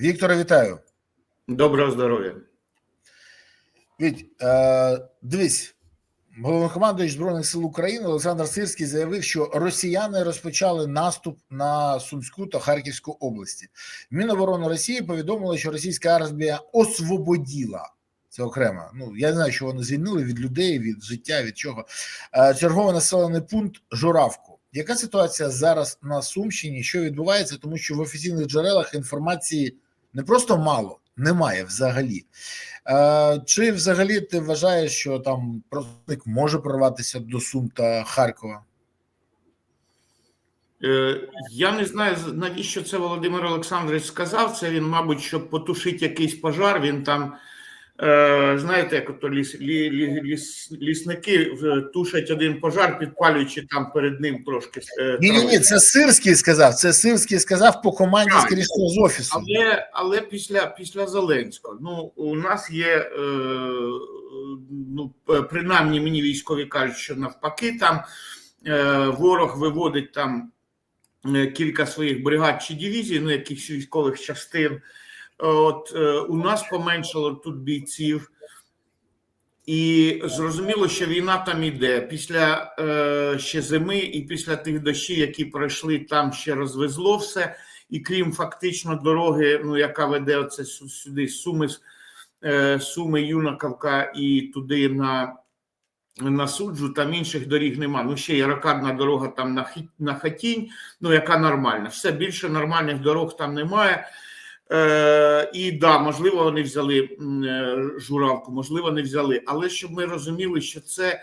Віктора, вітаю. Доброго здоров'я. Віть, е, дивись, головнокомандуючий Збройних сил України Олександр Сирський заявив, що росіяни розпочали наступ на Сумську та Харківську області. Міноборони Росії повідомило, що російська армія освободіла. Це окремо. Ну я не знаю, що вони звільнили від людей, від життя, від чого. Е, черговий населений пункт Журавку. Яка ситуація зараз на Сумщині? Що відбувається? Тому що в офіційних джерелах інформації не просто мало, немає взагалі. Е, Чи взагалі ти вважаєш, що там противник може прорватися до Сум та Харкова? Е, Я не знаю, навіщо це Володимир Олександрович сказав. Це він, мабуть, щоб потушити якийсь пожар. Він там, знаєте, як ото ліс, лі, лі, ліс, лісники е, тушать один пожар, підпалюючи там перед ним трошки. е, Ні, ні, ні, це Сирський сказав. Це Сирський сказав по команді скоріше з офісу. Але, але після, після Зеленського, ну, у нас є, е, ну, принаймні мені військові кажуть, що навпаки, там е, ворог виводить там е, кілька своїх бригад чи дивізій, ну, якихось військових частин. От е, у нас поменшало тут бійців. І зрозуміло, що війна там іде. Після е, ще зими і після тих дощів, які пройшли, там ще розвезло все. І крім фактично дороги, ну яка веде оце сюди Суми, е, Суми, Юнаковка і туди на, на суджу, там інших доріг нема. Ну ще є ракадна дорога там на, на Хатінь, ну яка нормальна. Все більше нормальних дорог там немає. Е, і да, можливо, вони взяли е, журавку, можливо, не взяли. Але щоб ми розуміли, що це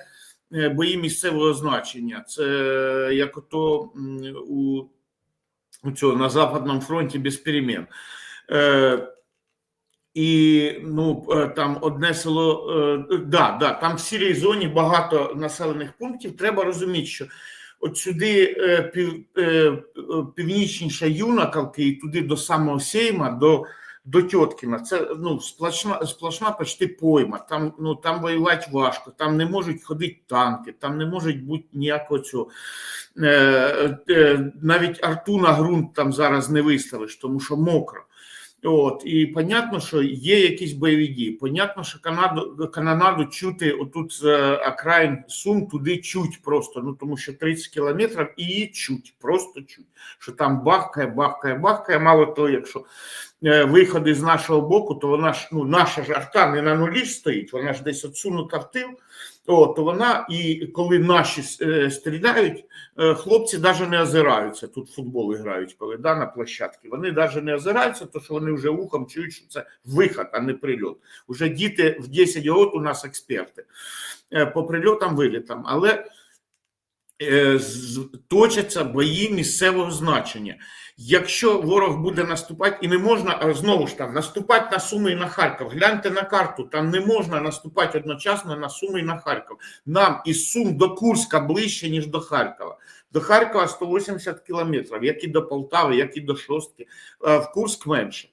е, бої місцевого значення, це як ото у, у цього на Западному фронті без перемін. Е, і ну там одне село, да, да, там в сірій зоні багато населених пунктів. Треба розуміти, що от сюди е, пів, е, північніше Юнаковки і туди до самого Сейма, до, до Тьоткіна. Це ну сплошна, сплошна почти пойма. Там ну там воювати важко, там не можуть ходити танки, там не можуть бути ніякого цього. Е, навіть арту на ґрунт там зараз не виставиш, тому що мокро. От і понятно, що є якісь бойові дії. Понятно, що Канаду канонаду чути отут з е, окраїн Сум туди чуть просто. Ну тому що 30 кілометрів і її чуть, просто чуть. Що там бахкає, бахкає, бахкає. Мало того, якщо е, виходи з нашого боку, то вона ж ну наша ж арта не на нулі стоїть, вона ж десь отсунута в тил. О, то вона і коли наші е, стріляють, е, хлопці навіть не озираються. Тут футбол грають, коли да, на площадці. Вони навіть не озираються, тому що вони вже ухом чують, що це виход, а не прильот. Уже діти в 10 років у нас експерти е, по прильотам, вилітам. Але точаться бої місцевого значення. Якщо ворог буде наступати, і не можна знову ж там наступати на Суми і на Харків. Гляньте на карту, там не можна наступати одночасно на Суми і на Харків. Нам із Сум до Курська ближче, ніж до Харкова. До Харкова 180 кілометрів, як і до Полтави, як і до Шостки, Е, в Курськ менше.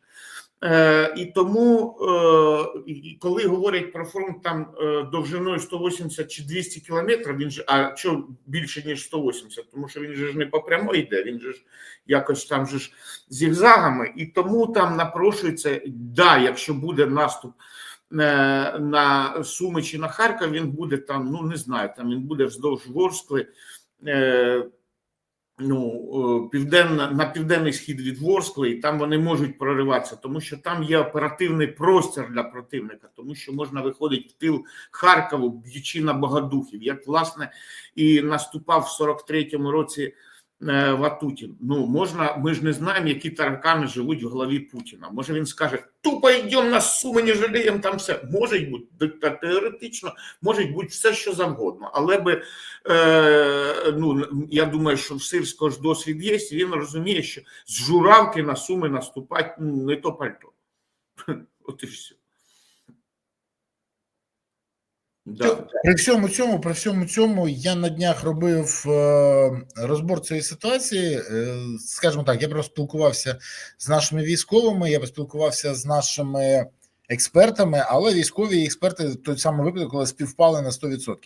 Е, і тому, е, коли говорять про фронт там е, довжиною 180 чи 200 кілометрів, він же, а що більше ніж 180, тому що він же ж не по прямой йде, він же ж якось там же ж зігзагами, і тому там напрошується, да, якщо буде наступ е, на Суми чи на Харків, він буде там, ну не знаю, там він буде вздовж Ворскли. Ну, е, південна, на південний схід від Ворскли, і там вони можуть прориватися, тому що там є оперативний простір для противника, тому що можна виходити в тил Харкову, б'ючи на Богодухів, як власне і наступав в 43-му році Ватутін. Ну можна, ми ж не знаємо, які таракани живуть в голові Путіна. Може він скаже: тупо йдемо на суми, не жаліємо там все. Може бути теоретично, може бути все, що завгодно, але би е, ну я думаю, що в Сирського ж досвід є. і Він розуміє, що з журавки на суми наступати ну, не то пальто. От і все. Да. При всьому цьому, при всьому цьому, я на днях робив е, розбор цієї ситуації. Е, скажімо так, я поспілкувався з нашими військовими, я поспілкувався з нашими експертами, але військові експерти той самий випадок, коли співпали на 100%.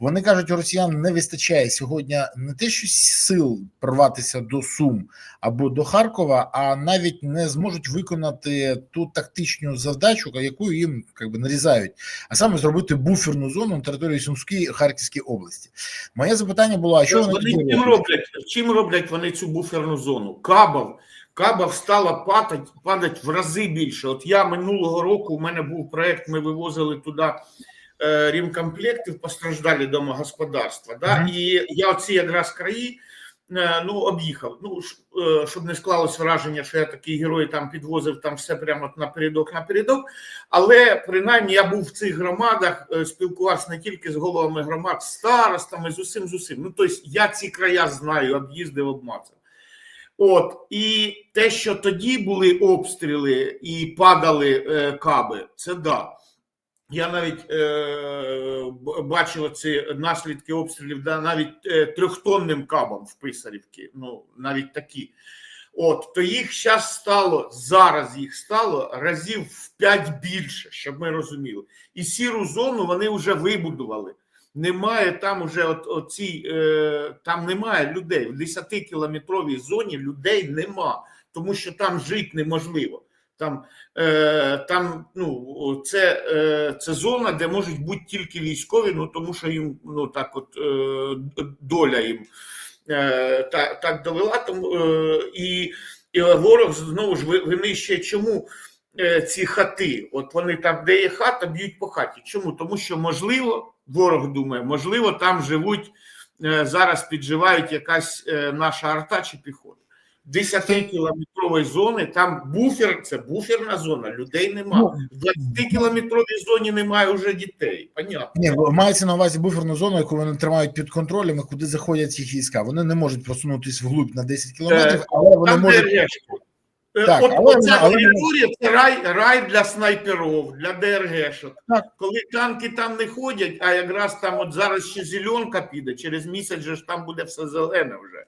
Вони кажуть, у росіян не вистачає сьогодні не те, що сил прорватися до Сум або до Харкова, а навіть не зможуть виконати ту тактичну завдачу, яку їм як би, нарізають, а саме зробити буферну зону на території Сумської Харківської області. Моє запитання було: а що вони, вони чим роблять? роблять? Чим роблять вони цю буферну зону? Кабов. Кабов стала падати, падати в рази більше. От я минулого року у мене був проект, ми вивозили туди е, рімкомплекти в постраждалі домогосподарства. Да? Мгм. І я оці якраз краї е, ну, об'їхав. Ну, ш- е, щоб не склалось враження, що я такий герой там підвозив там все прямо напередок, напередок. Але принаймні я був в цих громадах, е, спілкувався не тільки з головами громад, з старостами, з усім з усім. Ну тобто я ці края знаю, об'їздив, обмацав. От і те, що тоді були обстріли і падали е, каби, це да. Я навіть е, бачив ці наслідки обстрілів, да, навіть е, трьохтонним кабом в Писарівці, ну навіть такі. От, то їх зараз стало, зараз їх стало разів в п'ять більше, щоб ми розуміли. І сіру зону вони вже вибудували. Немає там уже от, оці, е, там немає людей. В 10-кілометровій зоні людей нема, тому що там жити неможливо. Там, е, там ну, це, е, це зона, де можуть бути тільки військові, ну тому що їм ну, так от, е, доля їм е, так, так довела. Тому, е, і, і ворог знову ж ви- винищує чому е, ці хати. От вони там, де є хата, б'ють по хаті. Чому? Тому що можливо, ворог думає, можливо, там живуть е, зараз підживають якась е, наша арта чи піхота. 10-кілометрової зони, там буфер, це буферна зона, людей нема. Ну, В 20-кілометровій зоні немає вже дітей. Понятно. Ні, мається на увазі буферну зону, яку вони тримають під контролем, і куди заходять їх війська. Вони не можуть просунутися вглубь на 10 кілометрів, але вони Там можуть. ДРГ. Е, Так, От але- ця але- територія це рай, рай для снайперів, для ДРГшок. Так. Коли танки там не ходять, а якраз там от зараз ще зеленка піде, через місяць же ж там буде все зелене вже.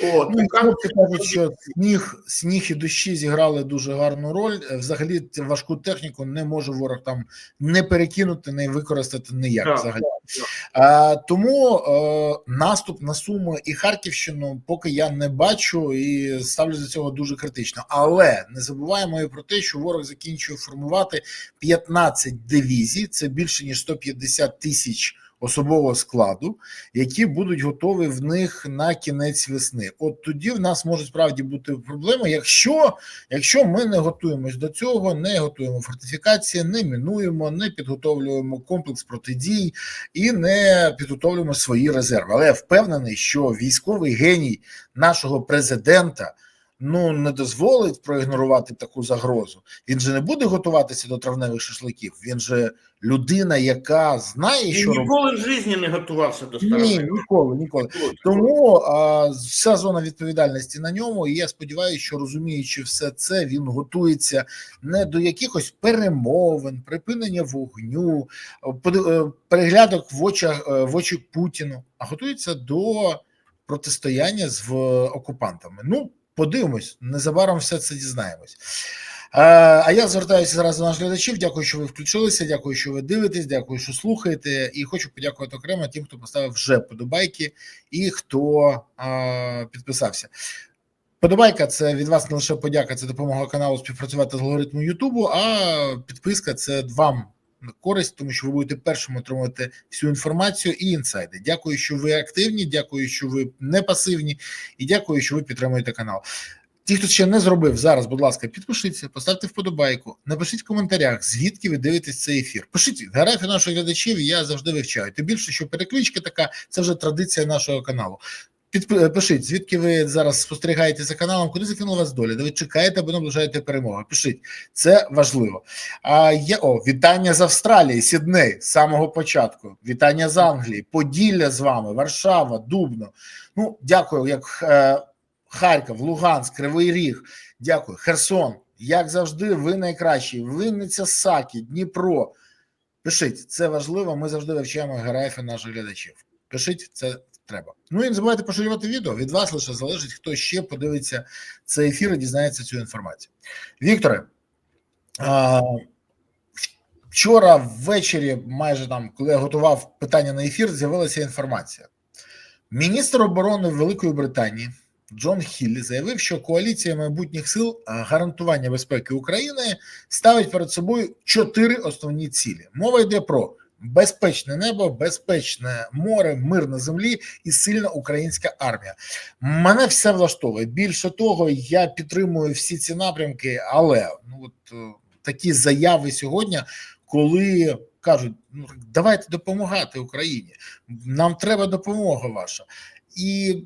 От, Ну, хлопці кажуть, що сніг, сніг і дощі зіграли дуже гарну роль. Е, Взагалі, важку техніку не може ворог там не перекинути, не використати ніяк. Так, Взагалі. так. А, тому е, наступ на Суми і Харківщину поки я не бачу і ставлю до цього дуже критично. Але не забуваємо і про те, що ворог закінчує формувати 15 дивізій. Це більше ніж 150 тисяч особового складу, які будуть готові в них на кінець весни. От тоді в нас може справді бути проблема, якщо, якщо ми не готуємось до цього, не готуємо фортифікації, не мінуємо, не підготовлюємо комплекс протидій і не підготовлюємо свої резерви. Але я впевнений, що військовий геній нашого президента. Ну не дозволить проігнорувати таку загрозу. Він же не буде готуватися до травневих шашликів. Він же людина, яка знає, що Він робити. ніколи в житті не готувався до Ні, ніколи, ніколи. Тому а, вся зона відповідальності на ньому. І я сподіваюся, що розуміючи все це, він готується не до якихось перемовин, припинення вогню, е, переглядок в очах е, в очі Путіну, а готується до протистояння з окупантами. Ну, подивимось, незабаром все це дізнаємось. Е, А я звертаюся зараз до наших глядачів. Дякую, що ви включилися. Дякую, що ви дивитесь. Дякую, що слухаєте. І хочу подякувати окремо тим, хто поставив вже подобайки і хто е, підписався. Подобайка це від вас не лише подяка, це допомога каналу співпрацювати з алгоритмом Ютубу. А підписка це вам користь, тому що ви будете першим отримувати всю інформацію і інсайди. Дякую, що ви активні. Дякую, що ви не пасивні, і дякую, що ви підтримуєте канал. Ті, хто ще не зробив зараз, будь ласка, підпишіться, поставте вподобайку, напишіть в коментарях, звідки ви дивитесь цей ефір. Пишіть географію наших глядачів, я завжди вивчаю. Тим більше, що перекличка така, це вже традиція нашого каналу. Підпи- Пишіть, звідки ви зараз спостерігаєте за каналом, куди закинула вас доля, де ви чекаєте або наближаєте перемоги. Пишіть, це важливо. А є о, вітання з Австралії, Сідней з самого початку. Вітання з Англії, Поділля з вами, Варшава, Дубно. Ну, дякую, як е, Харків, Луганськ, Кривий Ріг. Дякую, Херсон. Як завжди, ви найкращі. Винниця, Сакі, Дніпро. Пишіть, це важливо. Ми завжди вивчаємо географію наших глядачів. Пишіть, це треба. Ну і не забувайте поширювати відео. Від вас лише залежить, хто ще подивиться цей ефір і дізнається цю інформацію. Вікторе, Вчора ввечері, майже там, коли я готував питання на ефір, з'явилася інформація. Міністр оборони Великої Британії Джон Хіллі заявив, що коаліція майбутніх сил гарантування безпеки України ставить перед собою чотири основні цілі. Мова йде про безпечне небо, безпечне море, мир на землі і сильна українська армія. Мене все влаштовує. Більше того, я підтримую всі ці напрямки, але ну от е, такі заяви сьогодні, коли кажуть, ну давайте допомагати Україні. Нам треба допомога ваша. І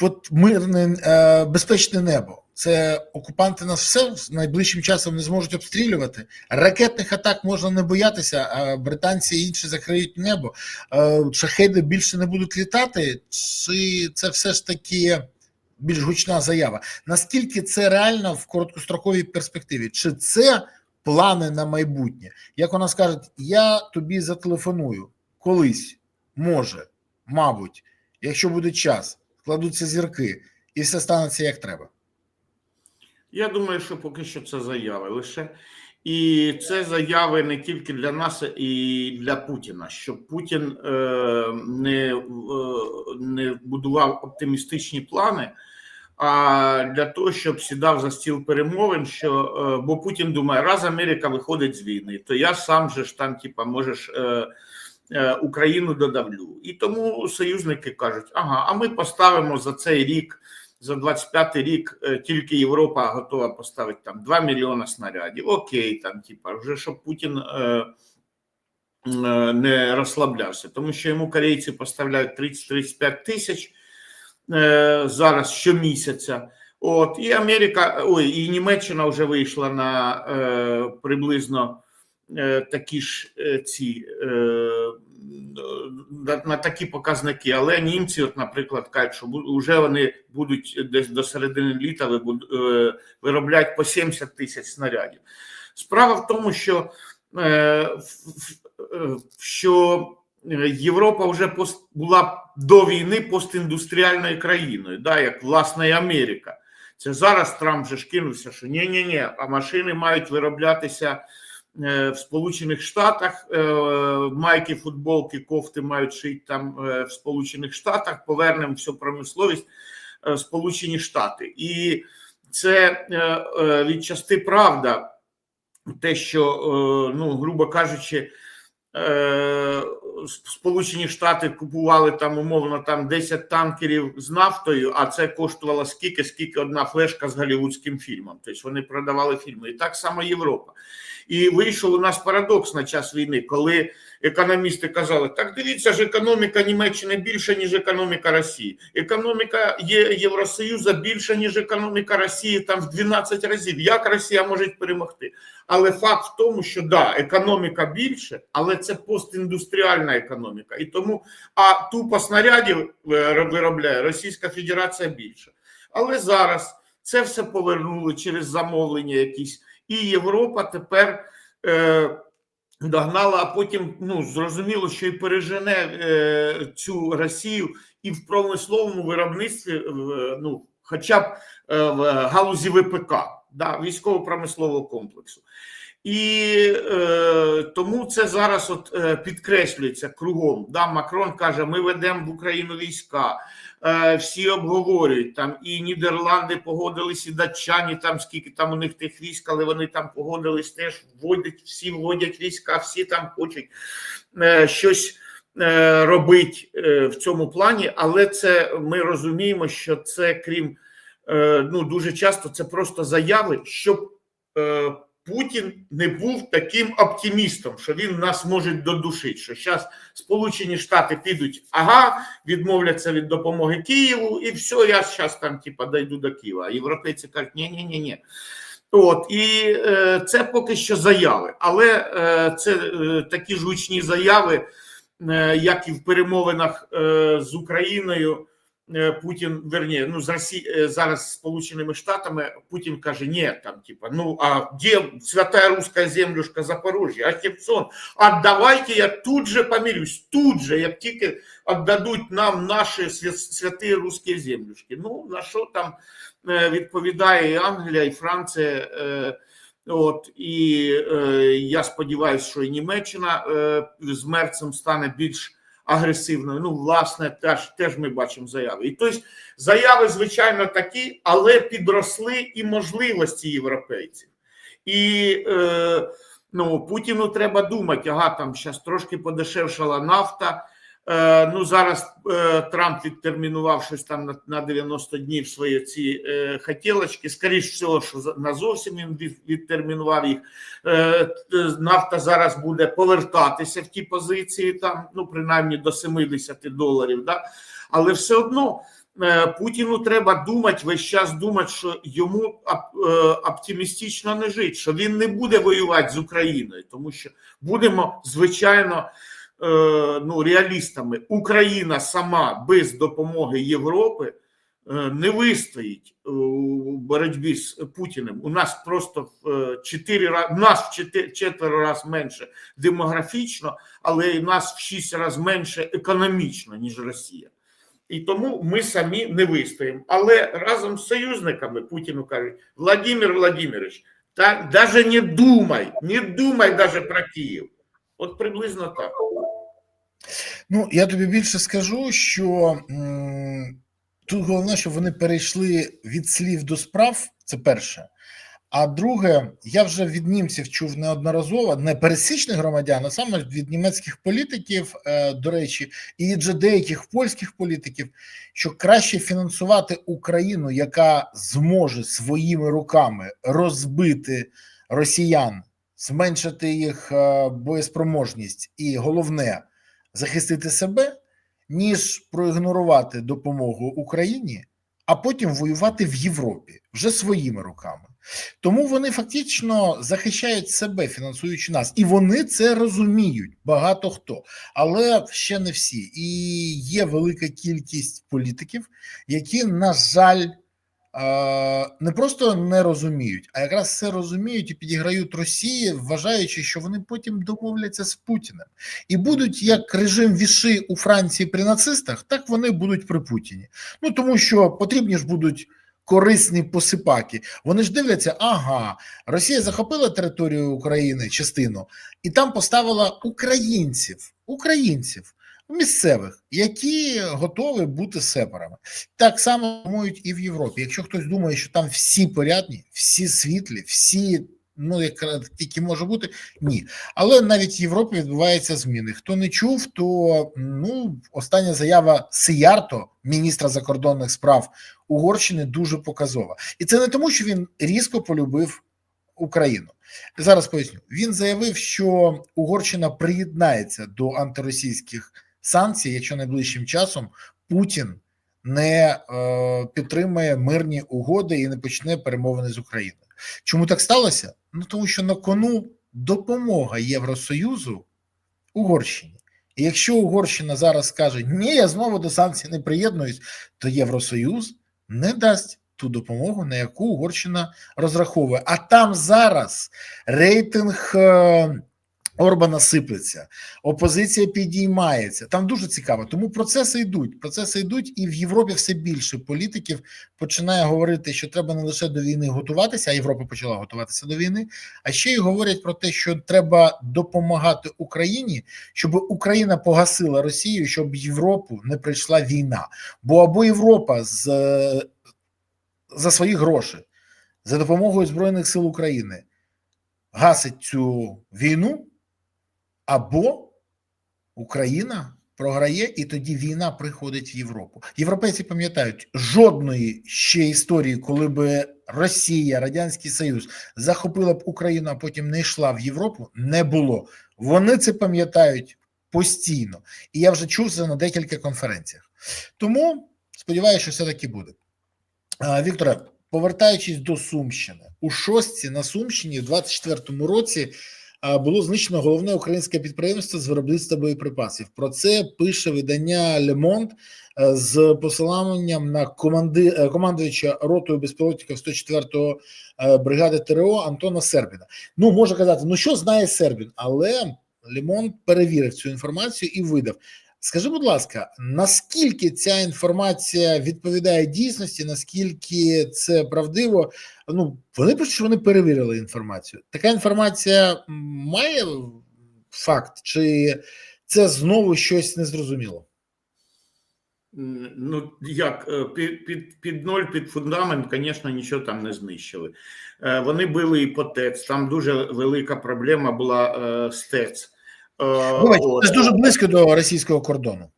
от мирне е, безпечне небо. Це окупанти нас все найближчим часом не зможуть обстрілювати. Ракетних атак можна не боятися, а британці і інші закриють небо. Е, шахеди більше не будуть літати. Чи це все ж таки більш гучна заява? Наскільки це реально в короткостроковій перспективі? Чи це плани на майбутнє? Як вона скаже, я тобі зателефоную колись, може, мабуть, якщо буде час, складуться зірки, і все станеться як треба. Я думаю, що поки що це заяви лише. І це заяви не тільки для нас і для Путіна, щоб Путін е, не, е, не будував оптимістичні плани, а для того, щоб сідав за стіл перемовин, що е, бо Путін думає, раз Америка виходить з війни, то я сам же ж там, типа, можеш е, е, Україну додавлю. І тому союзники кажуть: ага, а ми поставимо за цей рік. За 25 рік е, тільки Європа готова поставити там 2 мільйони снарядів. Окей, там, типа, вже щоб Путін е, е, не розслаблявся, тому що йому корейці поставляють 30-35 тисяч е, зараз щомісяця. От і Америка, ой, і Німеччина вже вийшла на е, приблизно такі ж е, ці е, на, такі показники. Але німці, от, наприклад, кажуть, що вже вони будуть десь до середини літа е, виробляти по 70 тисяч снарядів. Справа в тому, що, е, е, що Європа вже пост, була до війни постіндустріальною країною, да, як власне і Америка. Це зараз Трамп вже ж кинувся, що ні, ні, а машини мають вироблятися е, в Сполучених Штатах. е, Майки, футболки, кофти мають шити там е, в Сполучених Штатах. Повернемо всю промисловість е, в Сполучені Штати. І це е, е, відчасти правда, те, що, е, ну, грубо кажучи, е, Сполучені Штати купували там умовно там 10 танкерів з нафтою, а це коштувало скільки, скільки одна флешка з голівудським фільмом. Тобто вони продавали фільми. І так само Європа. І вийшов у нас парадокс на час війни, коли економісти казали: так дивіться ж, економіка Німеччини більша, ніж економіка Росії. Економіка Євросоюзу більша, ніж економіка Росії там в 12 разів. Як Росія може перемогти? Але факт в тому, що да, економіка більше, але це постіндустріальна економіка. І тому а тупо снарядів е, виробляє Російська Федерація більше. Але зараз це все повернули через замовлення якісь. І Європа тепер е, догнала, а потім ну, зрозуміло, що і пережене е, цю Росію і в промисловому виробництві, в, ну, хоча б е, в галузі ВПК, да, військово-промислового комплексу. І е, тому це зараз от е, підкреслюється кругом. Да, Макрон каже: ми ведемо в Україну війська, е, всі обговорюють там і Нідерланди погодились, і датчані там скільки там у них тих військ, але вони там погодились теж вводять, всі вводять війська, всі там хочуть е, щось е, робити е, в цьому плані. Але це ми розуміємо, що це крім е, ну дуже часто це просто заяви, щоб. Путін не був таким оптимістом, що він нас може додушити. Що зараз Сполучені Штати підуть, ага, відмовляться від допомоги Києву, і все, я зараз там типа дойду до Києва. А європейці кажуть, ні, ні, ні, ні. От і е, це поки що заяви, але е, це е, такі ж гучні заяви, е, як і в перемовинах е, з Україною. Е, Путін верні, ну з Росії е, зараз з Сполученими Штатами Путін каже: ні, там типа, ну а де святая русская землюшка Запорожжя, а Херсон, а давайте я тут же помирюсь, тут же, як тільки віддадуть нам наші свя- святі русські землюшки. Ну на що там е, відповідає і Англія, і Франція. От і я сподіваюся, що і Німеччина з мерцем стане більш агресивною. Ну, власне, теж теж ми бачимо заяви. І тобто заяви, звичайно, такі, але підросли і можливості європейців. І е, ну, Путіну треба думати, ага, там зараз трошки подешевшала нафта. Е, ну, зараз е, Трамп відтермінував щось там на, на 90 днів свої ці е, хотілочки. Скоріше всього, що назовсім він відтермінував їх. Нафта зараз буде повертатися в ті позиції, там, ну, принаймні до 70 доларів. Да? Але все одно Путіну треба думати, весь час думати, що йому оптимістично не жить, що він не буде воювати з Україною, тому що будемо, звичайно, ну, реалістами. Україна сама без допомоги Європи е, не вистоїть у боротьбі з Путіним. У нас просто в е, чотири рази, нас в четверо разів менше демографічно, але і нас в шість разів менше економічно, ніж Росія. І тому ми самі не вистоїмо. Але разом з союзниками Путіну кажуть: Владимир Владимирович, та навіть не думай, не думай даже про Київ. От приблизно так. Ну, я тобі більше скажу, що м, тут головне, щоб вони перейшли від слів до справ. Це перше. А друге, я вже від німців чув неодноразово не пересічних громадян, а саме від німецьких політиків, е, до речі, і вже деяких польських політиків, що краще фінансувати Україну, яка зможе своїми руками розбити росіян, зменшити їх е, боєспроможність, і головне захистити себе, ніж проігнорувати допомогу Україні, а потім воювати в Європі вже своїми руками. Тому вони фактично захищають себе, фінансуючи нас, і вони це розуміють. Багато хто, але ще не всі. І є велика кількість політиків, які, на жаль, не просто не розуміють, а якраз це розуміють і підіграють Росії, вважаючи, що вони потім домовляться з Путіним. І будуть як режим віши у Франції при нацистах, так вони будуть при Путіні. Ну тому що потрібні ж будуть корисні посипаки. Вони ж дивляться, ага, Росія захопила територію України, частину, і там поставила українців, українців. Місцевих, які готові бути сепарами, так само думають і в Європі. Якщо хтось думає, що там всі порядні, всі світлі, всі ну як тільки може бути, ні. Але навіть в Європі відбуваються зміни. Хто не чув, то ну остання заява Сиярто, міністра закордонних справ Угорщини, дуже показова, і це не тому, що він різко полюбив Україну. Зараз поясню. Він заявив, що Угорщина приєднається до антиросійських санкцій, якщо найближчим часом Путін не е, підтримає мирні угоди і не почне перемовини з Україною. Чому так сталося? Ну тому що на кону допомога Євросоюзу Угорщині. І якщо Угорщина зараз скаже, ні, я знову до санкцій не приєднуюсь, то Євросоюз не дасть ту допомогу, на яку Угорщина розраховує. А там зараз рейтинг е, Орбана сиплеться, опозиція підіймається. Там дуже цікаво. Тому процеси йдуть. Процеси йдуть, і в Європі все більше політиків починає говорити, що треба не лише до війни готуватися, а Європа почала готуватися до війни. А ще й говорять про те, що треба допомагати Україні, щоб Україна погасила Росію, щоб Європу не прийшла війна. Бо або Європа з за свої гроші за допомогою Збройних сил України гасить цю війну, або Україна програє, і тоді війна приходить в Європу. Європейці пам'ятають жодної ще історії, коли би Росія, Радянський Союз захопила б Україну, а потім не йшла в Європу, не було. Вони це пам'ятають постійно, і я вже чув це на декілька конференціях. Тому сподіваюся, що все таки буде. Вікторе, повертаючись до Сумщини, у шостці на Сумщині в 24-му році було знищено головне українське підприємство з виробництва боєприпасів. Про це пише видання е, з посиланням на команди е, командувача ротою безпілотників 104-го е, бригади ТРО Антона Сербіна. Ну може казати, ну що знає Сербін, але Лемон перевірив цю інформацію і видав. Скажи, будь ласка, наскільки ця інформація відповідає дійсності, наскільки це правдиво? Ну, вони пишуть, що вони перевірили інформацію. Така інформація має факт, чи це знову щось незрозуміло? Ну, як е, під, під, під ноль, під фундамент, звісно, нічого там не знищили. Е, Вони били і по ТЕЦ. Там дуже велика проблема була е, з ТЕЦ. Е, от. це ж дуже близько до російського кордону.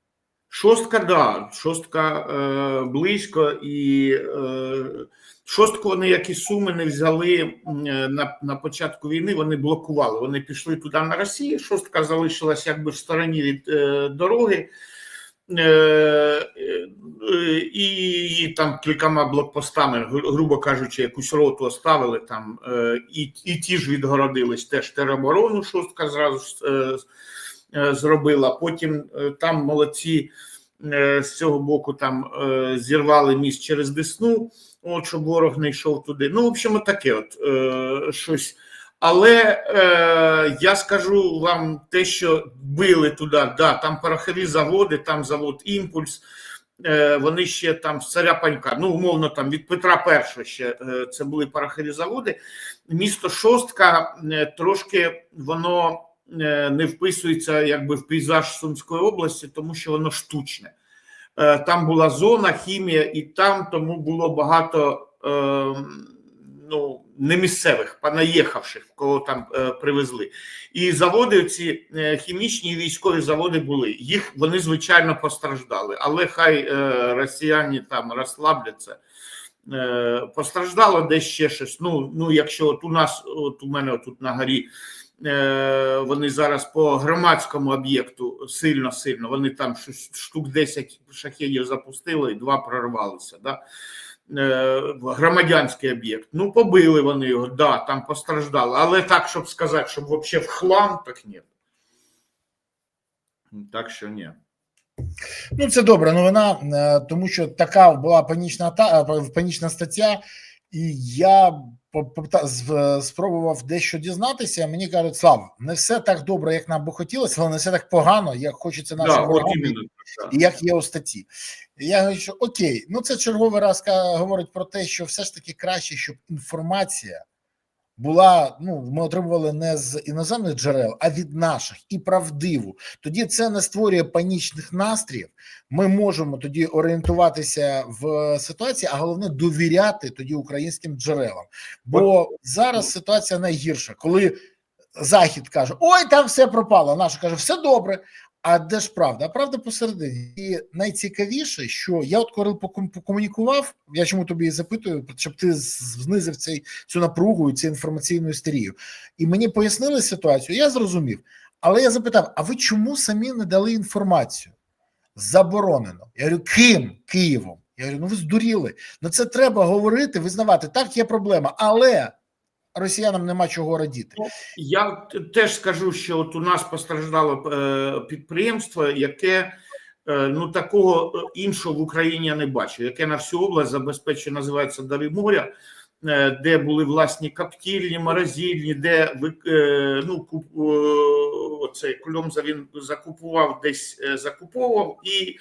Шостка, да, шостка е, близько, і е, шостку вони, як і суми, не взяли е, на, на початку війни. Вони блокували. Вони пішли туди на Росію. Шостка залишилась якби в стороні від е, дороги. Е, е, і там кількома блокпостами, грубо кажучи, якусь роту оставили там, е, і, і ті ж відгородились теж тероборону, шостка зразу зробила. Потім там молодці з цього боку там зірвали міст через Десну, от щоб ворог не йшов туди. Ну, в общем, таке от щось. Але е, я скажу вам те, що били туди, да, там порохові заводи, там завод Імпульс. Е, вони ще там з царя панька, ну умовно, там від Петра І ще е, це були порохові заводи. Місто Шостка е, трошки воно е, не вписується якби в пейзаж Сумської області, тому що воно штучне. Е, Там була зона, хімія, і там тому було багато е, ну, немісцевих, понаїхавших, кого там е, привезли. І заводи, ці е, хімічні військові заводи були. Їх вони звичайно постраждали, але хай е, росіяни там розслабляться. Постраждало десь ще щось. Ну, ну якщо от у нас, от у мене тут на горі, вони зараз по громадському об'єкту сильно сильно. Вони там штук 10 шахедів запустили і два прорвалися. Да? Е, громадянський об'єкт. Ну, побили вони його, да, там постраждали. Але так, щоб сказати, щоб взагалі в хлам, так ні. Так що ні. Ну, це добра новина, е, тому що така була панічна е, панічна стаття, і я спробував дещо дізнатися. Мені кажуть, Слав, не все так добре, як нам би хотілося, але не все так погано, як хочеться Да, нашим от ворогам, і як є у статті. Я говорю, що окей, ну це черговий раз говорить про те, що все ж таки краще, щоб інформація була. Ну, ми отримували не з іноземних джерел, а від наших і правдиву. Тоді це не створює панічних настроїв. Ми можемо тоді орієнтуватися в ситуації, а головне довіряти тоді українським джерелам. Бо зараз ситуація найгірша, коли Захід каже: Ой, там все пропало. Наша каже, все добре. А де ж правда? А правда посередині. І найцікавіше, що я от поком- покомунікував, я чому тобі запитую, щоб ти знизив цей цю напругу цю інформаційну істерію. І мені пояснили ситуацію, я зрозумів. Але я запитав: а ви чому самі не дали інформацію? Заборонено. Я говорю, ким Києвом? Я говорю, ну ви здуріли. Ну це треба говорити, визнавати. Так, є проблема, але росіянам нема чого радіти. Я теж скажу, що от у нас постраждало е, підприємство, яке е, ну такого е, іншого в Україні я не бачу, яке на всю область забезпечує, називається Дари моря, де були власні коптільні, морозильні, де ну куп, оцей Кульомза він закупував десь закуповував і.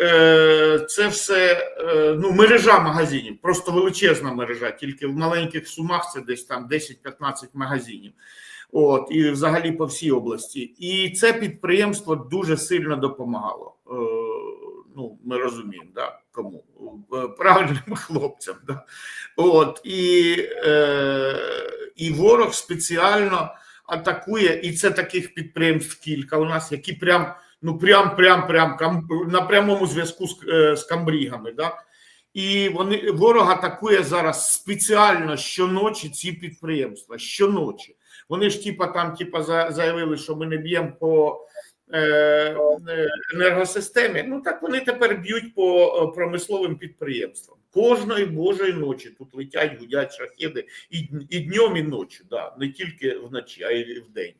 Е, Це все е, ну мережа магазинів, просто величезна мережа. Тільки в маленьких сумах це десь там 10-15 магазинів. От і взагалі по всій області. І це підприємство дуже сильно допомагало. Е, Ну, ми розуміємо, да, кому правильним хлопцям. Да. От і, е, і ворог спеціально атакує, і це таких підприємств кілька у нас, які прям ну прям, прям, прям на прямому зв'язку з, е, з камбрігами. Да? І вони ворог атакує зараз спеціально щоночі ці підприємства. Щоночі. Вони ж типа там, типа, заявили, що ми не б'ємо по е, е, енергосистемі. Ну так вони тепер б'ють по е, промисловим підприємствам. Кожної божої ночі тут летять, гудять шахеди і, і днем, і ночі, да. не тільки вночі, а й вдень.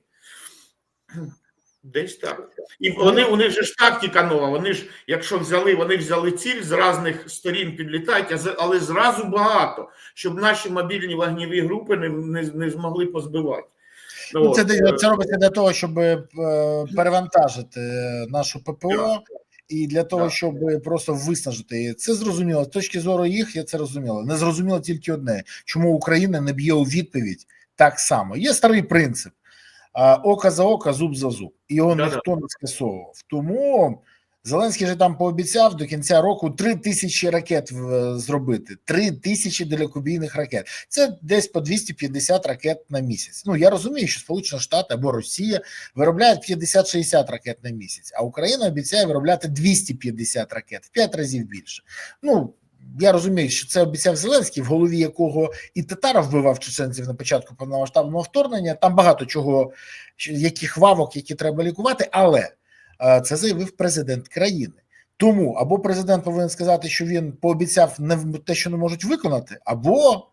Десь так. І вони, у них же ж тактика нова. Вони ж, якщо взяли, вони взяли ціль з різних сторін підлітають, але зразу багато, щоб наші мобільні вогневі групи не, не, не змогли позбивати. Ну, це, От, для- е, це робиться для того, щоб е, перевантажити нашу ППО. І для того, щоб просто виснажити її. це зрозуміло. З точки зору їх, я це розуміло. Не зрозуміло тільки одне: чому Україна не б'є у відповідь так само. Є старий принцип: око за око, зуб за зуб. І його Да-да. ніхто не скасовував. Тому Зеленський же там пообіцяв до кінця року три тисячі ракет зробити. Три тисячі далекобійних ракет. Це десь по 250 ракет на місяць. Ну я розумію, що Сполучені Штати або Росія виробляють 50-60 ракет на місяць, а Україна обіцяє виробляти 250 ракет в 5 разів більше. Ну я розумію, що це обіцяв Зеленський, в голові якого і татара вбивав чеченців на початку повномасштабного вторгнення. Там багато чого, яких вавок, які треба лікувати, але е, це заявив президент країни. Тому або президент повинен сказати, що він пообіцяв не те, що не можуть виконати, або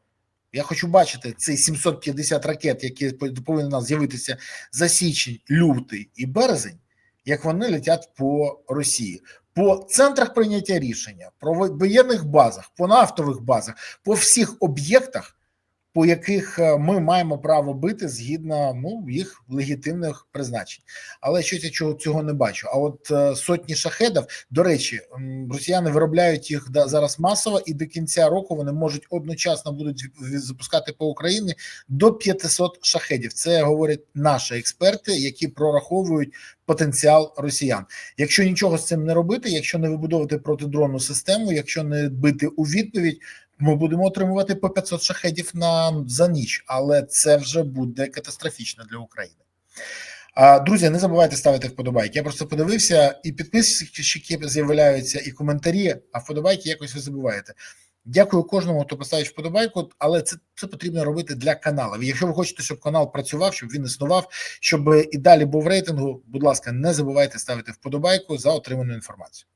я хочу бачити цей 750 ракет, які по- повинні нас з'явитися за січень, лютий і березень, як вони летять по Росії. По центрах прийняття рішення, про воєнних базах, по нафтових базах, по всіх об'єктах, по яких е, ми маємо право бити згідно ну, їх легітимних призначень. Але щось я чого цього не бачу. А от е, сотні шахедів, до речі, росіяни виробляють їх зараз масово, і до кінця року вони можуть одночасно будуть запускати по Україні до 500 шахедів. Це говорять наші експерти, які прораховують потенціал росіян. Якщо нічого з цим не робити, якщо не вибудовувати протидронну систему, якщо не бити у відповідь, ми будемо отримувати по 500 шахедів на за ніч, але це вже буде катастрофічно для України. А, друзі, не забувайте ставити вподобайки. Я просто подивився, і підписчики з'являються, і коментарі, а вподобайки якось ви забуваєте. Дякую кожному, хто поставить вподобайку, але це, це потрібно робити для каналу. Якщо ви хочете, щоб канал працював, щоб він існував, щоб і далі був рейтингу, будь ласка, не забувайте ставити вподобайку за отриману інформацію.